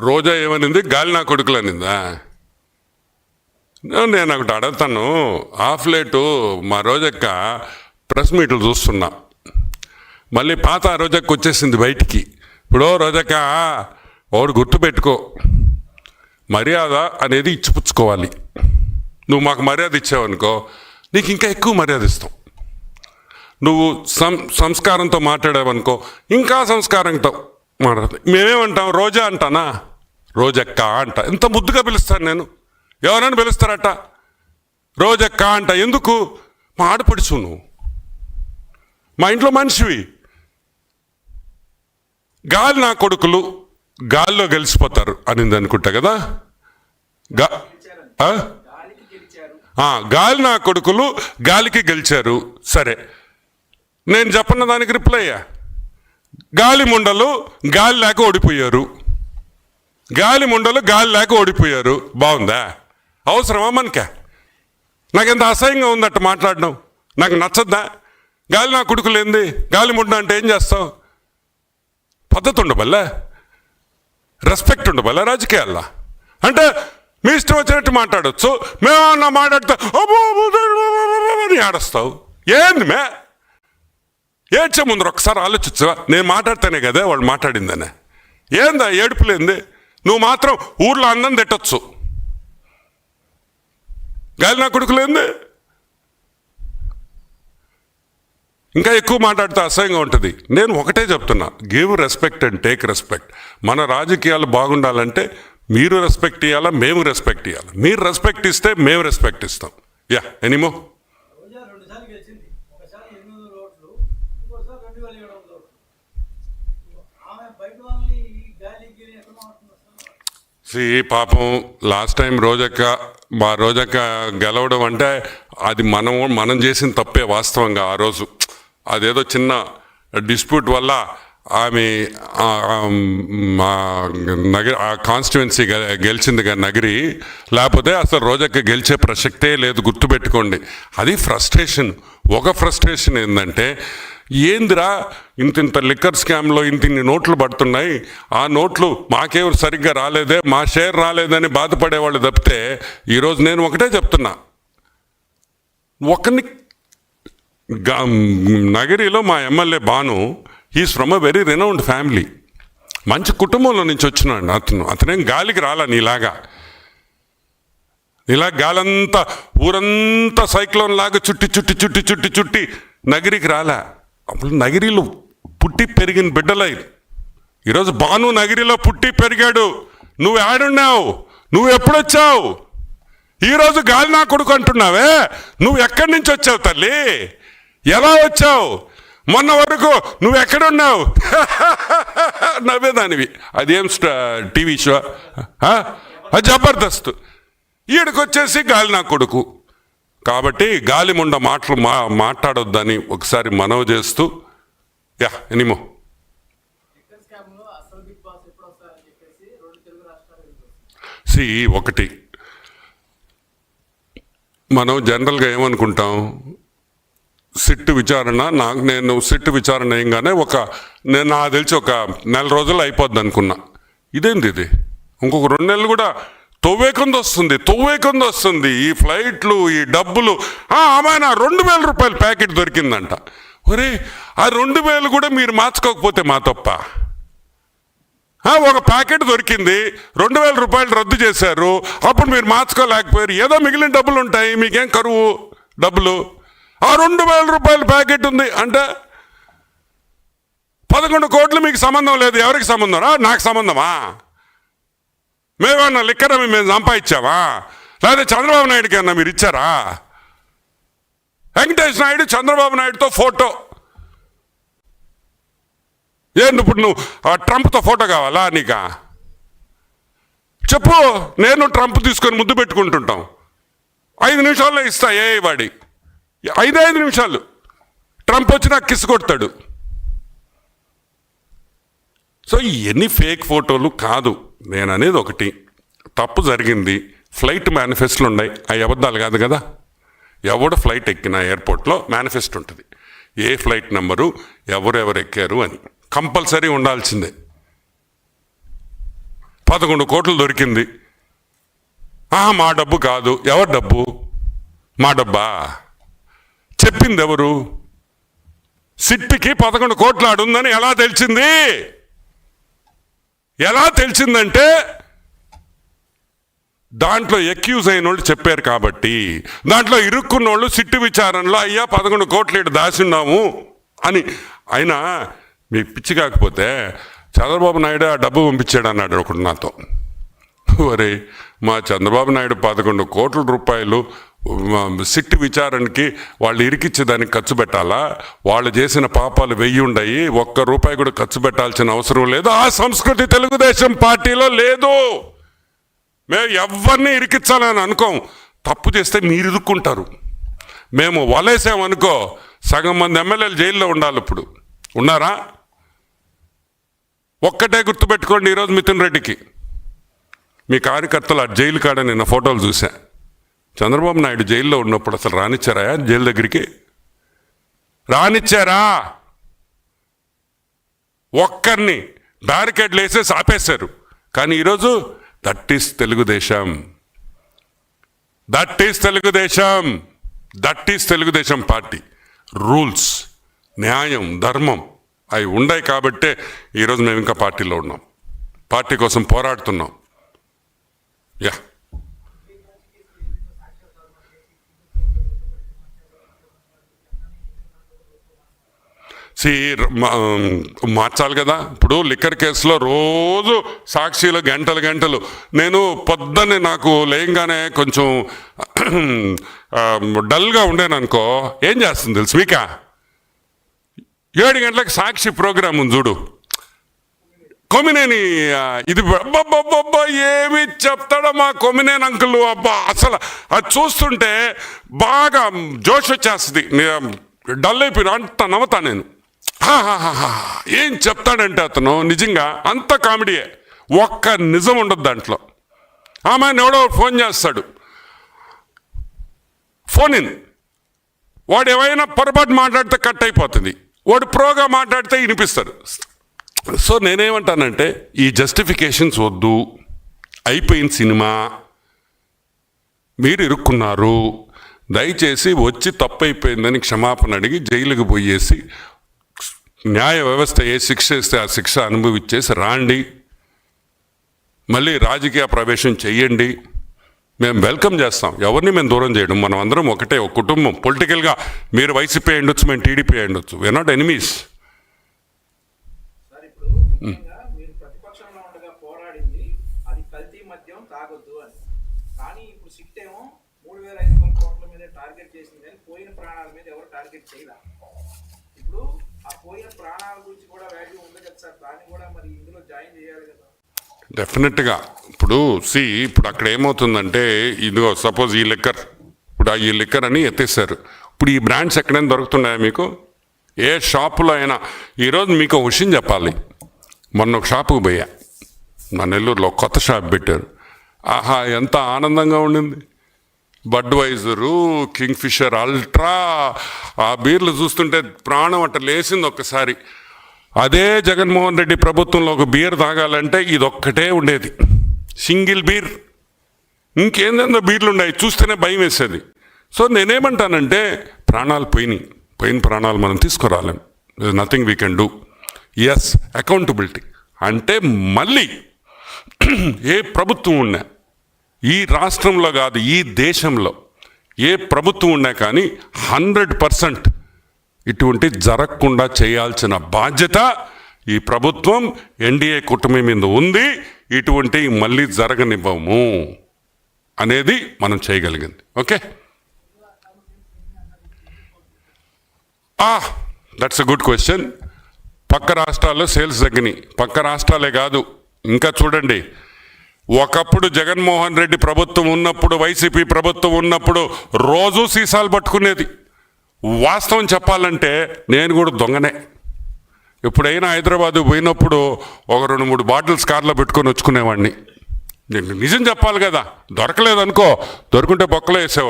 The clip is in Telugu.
రోజా ఏమనింది? గాలి నా కొడుకులు అనిందా నేను ఒకటి అడుగుతాను. హాఫ్ లేటు మా రోజక్క ప్రెస్ మీట్లు చూస్తున్నా. మళ్ళీ పాత రోజక్క వచ్చేసింది బయటికి. ఇప్పుడు రోజక్క వాడు గుర్తుపెట్టుకో మర్యాద అనేది ఇచ్చిపుచ్చుకోవాలి నువ్వు మాకు మర్యాద ఇచ్చావనుకో నీకు ఇంకా ఎక్కువ మర్యాద ఇస్తాం. నువ్వు సం సంస్కారంతో మాట్లాడావనుకో ఇంకా సంస్కారంతో మాట్లాడతాం మేమేమంటాం? రోజా అంటానా? రోజక్క అంట. ఎంత ముద్దుగా పిలుస్తాను నేను? ఎవరైనా పిలుస్తారట? రోజక్క అంట. ఎందుకు? మా ఆడపడుచు నువ్వు మా ఇంట్లో మనిషివి. గాలి నా కొడుకులు గాల్లో గెలిచిపోతారు అనింది అనుకుంటా కదా? గా గాలి నా కొడుకులు గాలికి గెలిచారు. సరే. నేను చెప్పన్న దానికి రిప్లై అయ్యా. గాలి ముండలు గాలి లేక ఓడిపోయారు. గాలి ముండలు గాలి లేక ఓడిపోయారు. బాగుందా? అవసరమా మనకే? నాకెంత అసహ్యంగా ఉందట మాట్లాడడం? నాకు నచ్చద్దా? గాలి నా కుడుకులేంది గాలి ముండ అంటే ఏం చేస్తావు పద్ధతి ఉండబల్లా? రెస్పెక్ట్ ఉండబల్లా రాజకీయాల్లో? అంటే మీ ఇష్టం వచ్చినట్టు మాట్లాడచ్చు. మేమన్నా మాట్లాడితే అని ఆడస్తావు ఏంది మే? ఏడ్చే ముందర ఒకసారి ఆలోచించవా నేను మాట్లాడితేనే కదా వాళ్ళు మాట్లాడిందనే. ఏందా ఏడుపులేంది నువ్వు మాత్రం ఊర్లో అన్నం తిట్టచ్చు. గాలి నా కొడుకులేంది ఇంకా ఎక్కువ మాట్లాడితే అసహ్యంగా ఉంటుంది. నేను ఒకటే చెప్తున్నా give respect and take respect మన రాజకీయాలు బాగుండాలంటే మీరు రెస్పెక్ట్ ఇవ్వాలా మేము రెస్పెక్ట్ ఇవ్వాలి మీరు రెస్పెక్ట్ ఇస్తే మేము రెస్పెక్ట్ ఇస్తాం. యా ఎనీమో రోజా రెండు సార్లు గెలిచింది ఒకసారి ఎనిమిది వందల ఓట్లు ఇంకోసారి రెండు వేల ఏడు వందల ఓట్లు ఆమె బయట వాళ్ళని ఈ గాలి గీలి ఎక్కడ మారుతుంది అసలు సి పాపం లాస్ట్ టైం రోజక్క మా రోజక్క గెలవడం అంటే అది మనం మనం చేసిన తప్పే వాస్తవంగా ఆ రోజు. అదేదో చిన్న డిస్ప్యూట్ వల్ల ఆమె మా నగరి ఆ కాన్స్టిట్యువెన్సీ గెలిచింది కదా నగరి. లేకపోతే అసలు రోజక్క గెలిచే ప్రసక్తే లేదు గుర్తుపెట్టుకోండి. అది ఫ్రస్ట్రేషన్. ఒక ఫ్రస్ట్రేషన్ ఏంటంటే ఏందిరా ఇంత ఇంత లిక్కర్ స్కామ్లో ఇంత ఇన్ని నోట్లు పడుతున్నాయి? ఆ నోట్లు మాకేవరు సరిగ్గా రాలేదే మా షేర్ రాలేదని బాధపడేవాళ్ళు తప్పితే ఈరోజు నేను ఒకటే చెప్తున్నా. ఒకరిని నగరిలో మా MLA Bhanu he's from a very renowned family మంచి కుటుంబంలో నుంచి వచ్చినాడు అతను. అతనేం గాలికి రాలా నీలాగా? ఇలా గాలంతా ఊరంతా సైక్లోన్ లాగా చుట్టి చుట్టి చుట్టి చుట్టి చుట్టి నగిరికి రాలా? అప్పుడు నగిరిలో పుట్టి పెరిగిన బిడ్డలై ఈరోజు బాను నగిరిలో పుట్టి పెరిగాడు. నువ్వు ఆడున్నావు నువ్వు ఎప్పుడొచ్చావు? ఈరోజు గాలి నా కొడుకు అంటున్నావే? నువ్వు ఎక్కడి నుంచి వచ్చావు తల్లి? ఎలా వచ్చావు? మొన్న వరకు నువ్వు ఎక్కడున్నావు? నవ్వేదానివి. అదేం స్ట- టీవీ షో? జబర్దస్త్. ఈడికి వచ్చేసి గాలి నా కొడుకు. కాబట్టి గాలి ముండ మాటలు మా మాట్లాడొద్దని ఒకసారి మనవి చేస్తూ యా ఎనిమో. సి ఒకటి. మనం జనరల్గా ఏమనుకుంటాం? సిట్టు విచారణ నాకు నేను సిట్టు విచారణ ఏంగానే ఒక నేను నాకు తెలిసి ఒక నెల రోజులు అయిపోద్ది అనుకున్నా. ఇదేంది ఇది? ఇంకొక రెండు నెలలు కూడా తొవ్వే కింద వస్తుంది తొవ్వేకొంది వస్తుంది. ఈ ఫ్లైట్లు ఈ డబ్బులు ఆ, అమ్మాయి నా రెండు వేల రూపాయల ప్యాకెట్ దొరికిందంట. ఒరే ఆ రెండు వేలు కూడా మీరు మార్చుకోకపోతే మా తప్ప. ఒక ప్యాకెట్ దొరికింది రెండు వేల రూపాయలు రద్దు చేశారు అప్పుడు మీరు మార్చుకోలేకపోయారు. ఏదో మిగిలిన డబ్బులు ఉంటాయి మీకేం కరువు డబ్బులు? ఆ రెండు వేల రూపాయల ప్యాకెట్ ఉంది అంటే పదకొండు కోట్లు మీకు సంబంధం లేదు ఎవరికి సంబంధం? నాకు సంబంధమా? మేమన్నా లిక్కర్ మేము సంపాదించావా? లేదా చంద్రబాబు నాయుడుకి అన్నా మీరు ఇచ్చారా? వెంకటేష్ నాయుడు చంద్రబాబు నాయుడుతో ఫోటో. ఏంటి ఇప్పుడు నువ్వు ఆ ట్రంప్తో ఫోటో కావాలా నీకా? చెప్పు నేను ట్రంప్ తీసుకొని ముద్దు పెట్టుకుంటుంటాం. ఐదు నిమిషాల్లో ఇస్తా ఏ వాడి. ఐదు ఐదు నిమిషాలు. ట్రంప్ వచ్చి నాకు కిస్ కొడతాడు. సో ఇవన్నీ ఫేక్ ఫోటోలు కాదు. నేను అనేది ఒకటి. తప్పు జరిగింది ఫ్లైట్ మేనిఫెస్టోలు ఉన్నాయి. అవి అబద్ధాలు కాదు కదా. ఎవడు ఫ్లైట్ ఎక్కిన ఎయిర్పోర్ట్లో మేనిఫెస్ట్ ఉంటుంది. ఏ ఫ్లైట్ నెంబరు ఎవరెవరు ఎక్కారు అని. కంపల్సరీ ఉండాల్సిందే. పదకొండు కోట్లు దొరికింది. ఆహా మా డబ్బు కాదు. ఎవరి డబ్బు? మా డబ్బా? చెప్పింది ఎవరు సిట్టికి పదకొండు కోట్లు ఆడుందని ఎలా తెలిసింది? ఎలా తెలిసిందంటే దాంట్లో ఎక్యూజ్ అయిన వాళ్ళు చెప్పారు కాబట్టి. దాంట్లో ఇరుక్కున్న వాళ్ళు సిట్టు విచారణలో అయ్యా పదకొండు కోట్లు ఇటు దాచున్నాము అని. అయినా మీ పిచ్చి కాకపోతే చంద్రబాబు నాయుడు ఆ డబ్బు పంపించాడు అన్నాడు ఒకడు నాతో. మరి మా చంద్రబాబు నాయుడు పదకొండు కోట్ల రూపాయలు సిట్ విచారణకి వాళ్ళు ఇరికిచ్చే దానికి ఖర్చు పెట్టాలా? వాళ్ళు చేసిన పాపాలు వెయ్యి ఉండయి ఒక్క రూపాయి కూడా ఖర్చు పెట్టాల్సిన అవసరం లేదు. ఆ సంస్కృతి తెలుగుదేశం పార్టీలో లేదు. మేము ఎవరిని ఇరికించాలని అనుకోం. తప్పు చేస్తే మీరు ఇరుక్కుంటారు. మేము వలేసామనుకో సగం మంది ఎమ్మెల్యేలు జైల్లో ఉండాలి ఇప్పుడు. ఉన్నారా? ఒక్కటే గుర్తుపెట్టుకోండి ఈరోజు మిథున్ రెడ్డికి. మీ కార్యకర్తలు ఆ జైలు కాడ నిన్న ఫోటోలు చూసా చంద్రబాబు నాయుడు జైల్లో ఉన్నప్పుడు అసలు రానిచ్చారా? జైలు దగ్గరికి? రానిచ్చారా? ఒక్కరిని బ్యారికేడ్లు వేసేసి ఆపేశారు. కానీ ఈరోజు that is Telugu Desam. That is Telugu Desam. That is Telugu Desam party. Rules న్యాయం ధర్మం అవి ఉన్నాయి కాబట్టే ఈరోజు మేము ఇంకా పార్టీలో ఉన్నాం. పార్టీ కోసం పోరాడుతున్నాం. యా. సి మార్చాలి కదా. ఇప్పుడు లిక్కర్ కేసులో రోజు సాక్షిలు గంటలు గంటలు. నేను పొద్దున్నే నాకు లేయంగానే కొంచెం డల్గా ఉండేననుకో ఏం చేస్తుంది తెలుసు మీకా? ఏడు గంటలకు సాక్షి ప్రోగ్రాం ఉంది చూడు. కొమినేని ఇది అబ్బబ్బబ్బబ్బా ఏమి చెప్తాడో మా కొమినేని అంకుల్ అబ్బా అసలు అది చూస్తుంటే బాగా జోష్ వచ్చేస్తుంది. డల్ అయిపోయిన అంత నవ్వుతా నేను. ఏం చెప్తాడంటే అతను నిజంగా అంత కామెడీయే. ఒక్క నిజం ఉండదు దాంట్లో. ఆమె ఎవడో ఫోన్ చేస్తాడు. Phone in. వాడు ఏమైనా పొరపాటు మాట్లాడితే కట్ అయిపోతుంది. వాడు ప్రోగా మాట్లాడితే వినిపిస్తారు సో నేనేమంటానంటే ఈ జస్టిఫికేషన్స్ వద్దు. అయిపోయిన సినిమా. మీరు ఇరుక్కున్నారు. దయచేసి వచ్చి తప్పైపోయిందని క్షమాపణ అడిగి జైలుకి పోయేసి న్యాయ వ్యవస్థ ఏ శిక్ష ఇస్తే ఆ శిక్ష అనుభవించేసి రాండి. మళ్ళీ రాజకీయ ప్రవేశం చెయ్యండి. మేము వెల్కమ్ చేస్తాం. ఎవరిని మేము దూరం చేయడం? మనం అందరం ఒకటే ఒక కుటుంబం. పొలిటికల్గా మీరు వైసీపీ అయ్యుండొచ్చు మేము టీడీపీ అయ్యుండొచ్చు. వీఆర్ నాట్ ఎనిమీస్ ఇప్పుడు డెఫినెట్గా ఇప్పుడు సి ఇప్పుడు అక్కడ ఏమవుతుందంటే ఇదిగో సపోజ్ ఈ లిక్కర్ ఇప్పుడు ఈ లిక్కర్ అని ఎత్తేసారు ఇప్పుడు ఈ బ్రాండ్స్ ఎక్కడైనా దొరుకుతున్నాయా మీకు? ఏ షాపులో అయినా. ఈరోజు మీకు విషయం చెప్పాలి. మొన్న ఒక షాపుకు పోయా. మా నెల్లూరులో కొత్త షాప్ పెట్టారు. ఆహా ఎంత ఆనందంగా ఉండింది. బడ్వైజరు కింగ్ఫిషర్ అల్ట్రా ఆ బీర్లు చూస్తుంటే ప్రాణం అట్ట లేసింది ఒక్కసారి. అదే జగన్మోహన్ రెడ్డి ప్రభుత్వంలో ఒక బీర్ తాగాలంటే ఇదొక్కటే ఉండేది. Single beer. ఇంకేందేందో బీర్లు ఉన్నాయి చూస్తేనే భయం వేసేది. సో నేనేమంటానంటే ప్రాణాలు పోయినాయి. పోయిన ప్రాణాలు మనం తీసుకురాలేం. Nothing we can do as accountability అంటే మళ్ళీ ఏ ప్రభుత్వం ఉన్నా ఈ రాష్ట్రంలో కాదు ఈ దేశంలో ఏ ప్రభుత్వం ఉన్నా కానీ హండ్రెడ్ పర్సెంట్ ఇటువంటి జరగకుండా చేయాల్సిన బాధ్యత ఈ ప్రభుత్వం ఎన్డీఏ కూటమి మీద ఉంది. ఇటువంటి మళ్ళీ జరగనివ్వము అనేది మనం చేయగలిగింది. ఓకే? ఆ దట్స్ ఎ గుడ్ క్వశ్చన్ పక్క రాష్ట్రాల్లో సేల్స్ తగ్గినాయి. పక్క రాష్ట్రాలే కాదు. ఇంకా చూడండి. ఒకప్పుడు జగన్మోహన్ రెడ్డి ప్రభుత్వం ఉన్నప్పుడు వైసీపీ ప్రభుత్వం ఉన్నప్పుడు రోజు సీసాలు పట్టుకునేది. వాస్తవం చెప్పాలంటే నేను కూడా దొంగనే. ఎప్పుడైనా హైదరాబాద్ పోయినప్పుడు ఒక రెండు మూడు బాటిల్స్ కార్లో పెట్టుకొని వచ్చుకునేవాడిని. నేను నిజం చెప్పాలి కదా దొరకలేదనుకో దొరుకుంటే బొక్కలో వేసేవాడు.